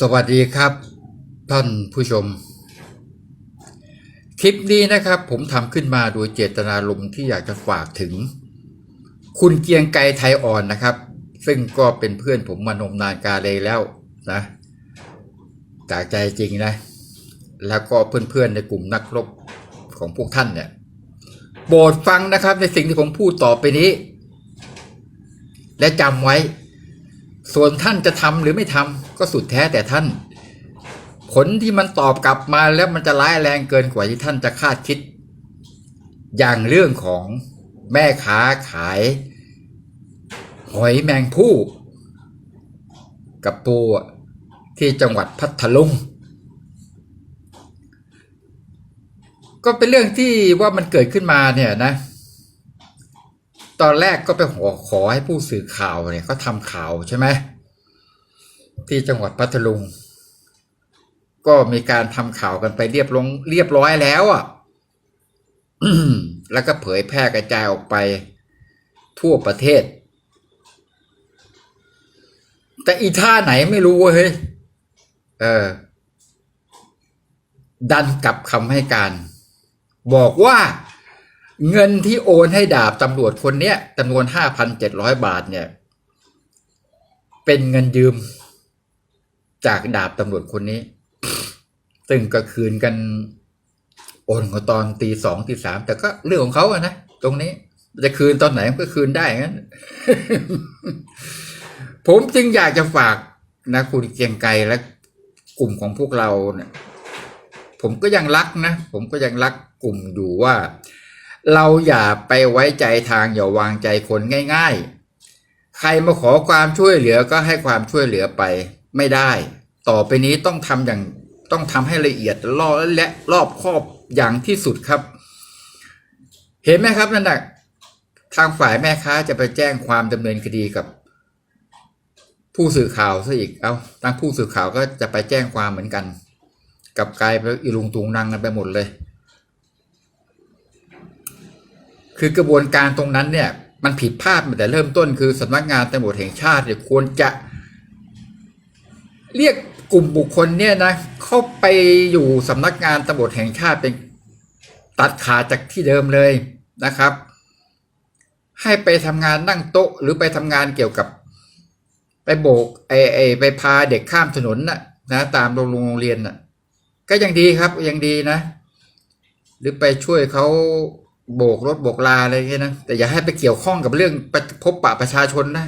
สวัสดีครับ ท่านผู้ชม คลิปนี้นะครับ ผมทำขึ้นมาโดยเจตนารมณ์ที่อยากจะฝากถึง คุณเกียงไกรไทยอ่อนนะครับ ซึ่งก็เป็นเพื่อนผมมานมนานกาเลยแล้วนะจากใจจริงนะ แล้วก็เพื่อนๆในกลุ่มนักรบของพวกท่านเนี่ยโปรดฟังนะครับในสิ่งที่ผมพูดต่อไปนี้ และจำไว้ ส่วนท่านจะทำหรือไม่ทำ ก็สุดแท้แต่ท่าน ผลที่มันตอบกลับมาแล้วมันจะร้ายแรงเกินกว่าที่ท่านจะคาดคิด อย่างเรื่องของแม่ค้าขายหอยแมงผู้กับปูที่จังหวัดพัทลุงก็เป็นเรื่องที่ว่ามันเกิดขึ้นมาเนี่ยนะ ตอนแรกก็ไปขอขอให้ผู้สื่อข่าวเนี่ยเขาทำข่าวใช่ไหม ที่จังหวัดพัทลุง ก็มีการทำข่าวกันไปเรียบร้อยเรียบร้อยแล้วอะแล้วก็เผยแพร่กระจายออกไปทั่วประเทศ แต่อีท่าไหนไม่รู้เว้ยเฮ้ยเออ ดันกลับคำให้การ บอกว่าเงินที่โอนให้ดาบตำรวจคนเนี้ยจำนวนห้าพันเจ็ดร้อยบาทเนี่ย เป็นเงินยืม จากดาบตำรวจคนนี้ ซึ่งก็คืนกัน โอนกันตอนตีสองตีสามแต่ก็เรื่องของเขาอะนะตรงนี้จะคืนตอนไหนก็คืนได้งั้น ผมจึงอยากจะฝากนะคุณเกียงไกรและกลุ่มของพวกเราเนี่ยผมก็ยังรักนะ ผมก็ยังรักกลุ่มอยู่ว่า เราอย่าไปไว้ใจทางอย่าวางใจคนง่าย ๆ ใครมาขอความช่วยเหลือก็ให้ความช่วยเหลือไป ไม่ได้ ต่อไปนี้ต้องทำอย่างต้องทำให้ละเอียดรอบและรอบครอบอย่างที่สุดครับ เห็นไหมครับนั่นนะทางฝ่ายแม่ค้าจะไปแจ้งความดำเนินคดีกับ ผู้สื่อข่าวซะอีกเอาทางผู้สื่อข่าวก็จะไปแจ้งความเหมือนกัน กับกลายไปอีลุงตุงนังกันไปหมดเลย คือกระบวนการตรงนั้นเนี่ย มันผิดพลาดมาแต่เริ่มต้นคือสำนักงานตำรวจแห่งชาติเนี่ยควรจะ เรียกกลุ่มบุคคลเนี่ยนะเข้าไปอยู่สำนักงานตำรวจแห่งชาติเป็นตัดขาจากที่เดิมเลยนะครับ ให้ไปทำงานนั่งโต๊ะหรือไปทำงานเกี่ยวกับ ไปโบกไอไอไปพาเด็กข้ามถนนน่ะนะตามโรงโรงเรียนน่ะก็ยังดีครับยังดีนะ หรือไปช่วยเขาโบกรถโบกลาอะไรอย่างเงี้ยนะแต่อย่าให้ไปเกี่ยวข้องกับเรื่องไปพบปะประชาชนนะ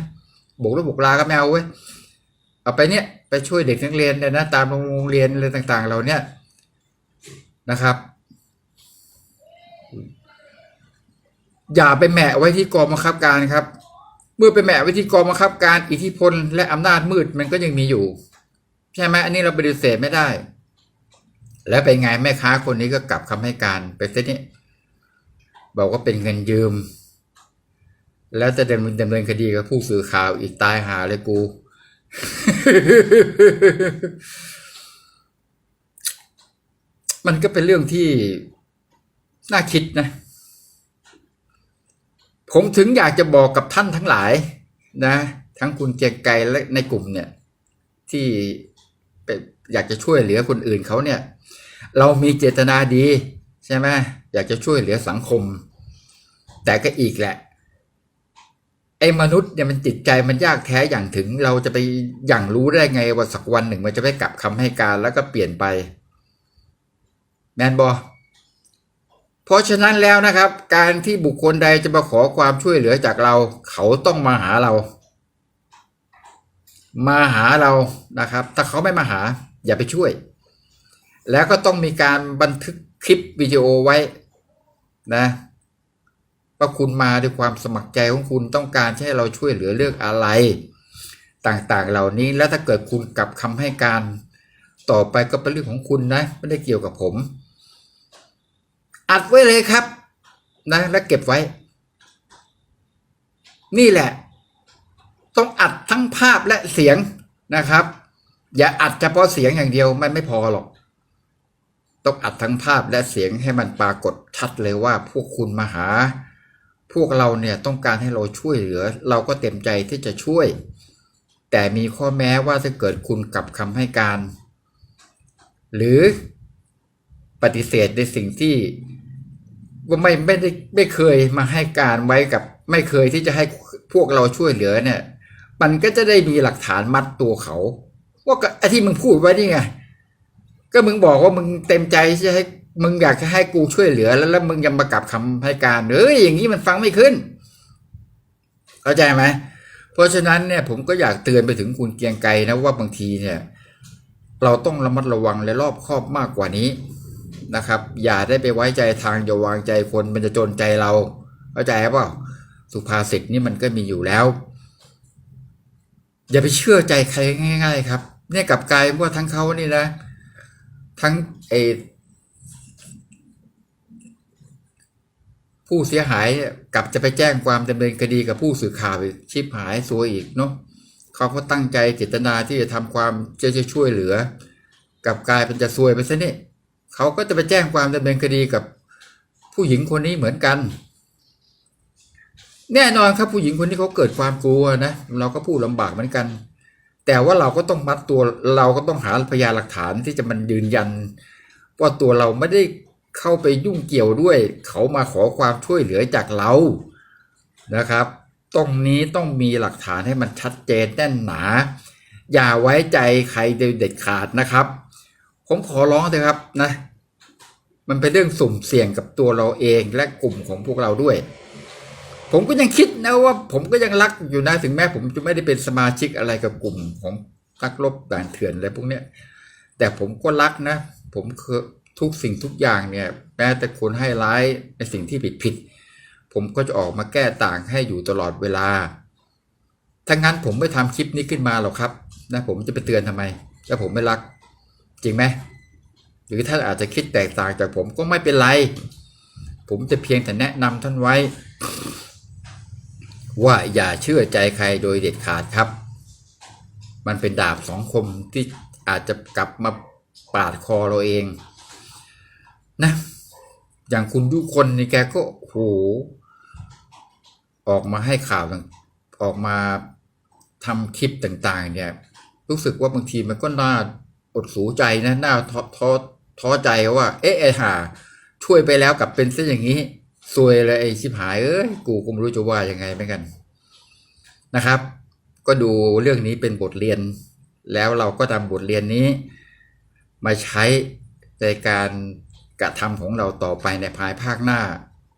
โบกรถโบกลาก็ไม่เอาเว้ย เอาไปเนี่ยไปช่วยเด็กนักเรียนเนี่ยนะตามโรงเรียนอะไรต่าง ๆ เราเนี่ยนะครับ อย่าไปแหมะไว้ที่กองบังคับการครับ เมื่อไปแหมะไว้ที่กองบังคับการอิทธิพล และอำนาจมืดมันก็ยังมีอยู่ ใช่ไหมอันนี้เราปฏิเสธไม่ได้ แล้วเป็นไงแม่ค้าคนนี้ก็กลับคำให้การไปเสนี้บอกว่าเป็นเงินยืม แล้วจะดำเนินดำเนินคดีกับผู้สื่อข่าวอีกตายหาเลยกู มันก็เป็นเรื่องที่น่าคิดนะ ผมถึงอยากจะบอกกับท่านทั้งหลาย นะ ทั้งคุณเกียงไกรและในกลุ่มเนี่ย ที่อยากจะช่วยเหลือคนอื่นเขาเนี่ย เรามีเจตนาดี ใช่ไหมอยากจะช่วยเหลือสังคม แต่ก็อีกแหละ ไอ้มนุษย์เนี่ยมันจิตใจมันยากแท้อย่างถึงเราจะไปอย่างรู้ได้ไงว่าสักวันหนึ่งมันจะไปกลับคำให้การแล้วก็เปลี่ยนไป แมนบอเพราะฉะนั้นแล้วนะครับ การที่บุคคลใดจะมาขอความช่วยเหลือจากเรา เขาต้องมาหาเรา มาหาเรานะครับ ถ้าเขาไม่มาหา อย่าไปช่วย แล้วก็ต้องมีการบันทึกคลิปวิดีโอไว้นะ ว่าคุณมาด้วยความสมัครใจของคุณต้องการให้เราช่วยเหลือเรื่องอะไร ต่างๆเหล่านี้แล้วถ้าเกิดคุณกลับคำให้การต่อไปก็เป็นเรื่องของคุณนะไม่ได้เกี่ยวกับผม อัดไว้เลยครับนะแล้วเก็บไว้ นี่แหละ ต้องอัดทั้งภาพและเสียงนะครับ อย่าอัดเฉพาะเสียงอย่างเดียวมันไม่พอหรอก ต้องอัดทั้งภาพและเสียงให้มันปรากฏชัดเลยว่าพวกคุณมาหา พวกเราเนี่ยต้องการให้เราช่วยเหลือ เราก็เต็มใจที่จะช่วย แต่มีข้อแม้ว่าถ้าเกิดคุณกลับคำให้การ หรือปฏิเสธในสิ่งที่ว่าไม่ไม่ได้ไม่เคยมาให้การไว้กับ ไม่เคยที่จะให้พวกเราช่วยเหลือเนี่ย มันก็จะได้มีหลักฐานมัดตัวเขา ว่าก็ไอ้ที่มึงพูดไว้นี่ไงก็มึงบอกว่ามึงเต็มใจที่จะให้ มึงอยากจะให้กูช่วยเหลือแล้วแล้วมึงยังมากลับคำให้การเอ้ยอย่างนี้มันฟังไม่ขึ้น เข้าใจไหมเพราะฉะนั้นเนี่ยผมก็อยากเตือนไปถึงคุณเกียงไกรนะว่าบางทีเนี่ย เราต้องระมัดระวังและรอบคอบมากกว่านี้นะครับ อย่าได้ไปไว้ใจทางอย่าวางใจคนมันจะจนใจเรา เข้าใจเปล่าสุภาษิตนี่มันก็มีอยู่แล้ว อย่าไปเชื่อใจใครง่าย ๆ ครับ เนี่ยกับกายว่าทั้งเขานี่นะ ทั้งเอ ผู้เสียหายกลับจะไปแจ้งความดำเนินคดีกับผู้สื่อข่าวอีกชิบหายซวอีกเนาะเขาก็ตั้งใจเจตนาที่จะทำความจะจะช่วยเหลือ กับกลายเป็นจะซวยไปซะนี่เขาก็จะไปแจ้งความดำเนินคดีกับผู้หญิงคนนี้เหมือนกัน แน่นอนครับผู้หญิงคนนี้เขาเกิดความกลัวนะเราก็พูดลำบากเหมือนกัน แต่ว่าเราก็ต้องมัดตัวเราก็ต้องหาพยานหลักฐานที่จะมันยืนยัน ว่าตัวเราไม่ได้ เข้าไปยุ่งเกี่ยวด้วย เขามาขอความช่วยเหลือจากเรานะครับ ตรงนี้ต้องมีหลักฐานให้มันชัดเจนแน่นหนา อย่าไว้ใจใครโดยเด็ดขาดนะครับ ผมขอร้องเถอะครับนะมันเป็นเรื่องสุ่มเสี่ยงกับตัวเราเองและกลุ่มของพวกเราด้วย ผมก็ยังคิดนะว่า ผมก็ยังรักอยู่นะถึงแม้ผมจะไม่ได้เป็นสมาชิกอะไรกับกลุ่มของนักรบด่านเถื่อนอะไรพวกเนี้ยแต่ผมก็รักนะ ผมคือ ทุกสิ่งทุกอย่างเนี่ยแม้แต่คนให้ร้ายในสิ่งที่ผิดผิด ผมก็จะออกมาแก้ต่างให้อยู่ตลอดเวลา ถ้างั้นผมไม่ทำคลิปนี้ขึ้นมาหรอกครับนะผมจะไปเตือนทำไมถ้าผมไม่รัก จริงไหมหรือท่านอาจจะคิดแตกต่างจากผมก็ไม่เป็นไร ผมจะเพียงแต่แนะนำท่านไว้ ว่าอย่าเชื่อใจใครโดยเด็ดขาดครับ มันเป็นดาบสองคมที่อาจจะกลับมาปาดคอเราเอง นะ อย่างคุณยุคนนี่แกก็โหออกมาให้ข่าวต่างออกมาทำคลิปต่าง ๆ เนี่ย รู้สึกว่าบางทีมันก็น่าอดสูใจนะน่าท้อท้อท้อใจว่า เอ๊ะไอ้ห่าช่วยไปแล้วกลับเป็นซะอย่างนี้ซวยเลยไอ้ชิบหายเอ้ยกูก็ไม่รู้จะว่ายังไงเหมือนกันนะครับ ก็ดูเรื่องนี้เป็นบทเรียน แล้วเราก็นำบทเรียนนี้ มาใช้ในการ กระทำของเราต่อไปในภายภาคหน้า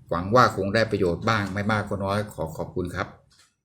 หวังว่าคงได้ประโยชน์บ้างไม่มากก็น้อยขอขอบคุณครับ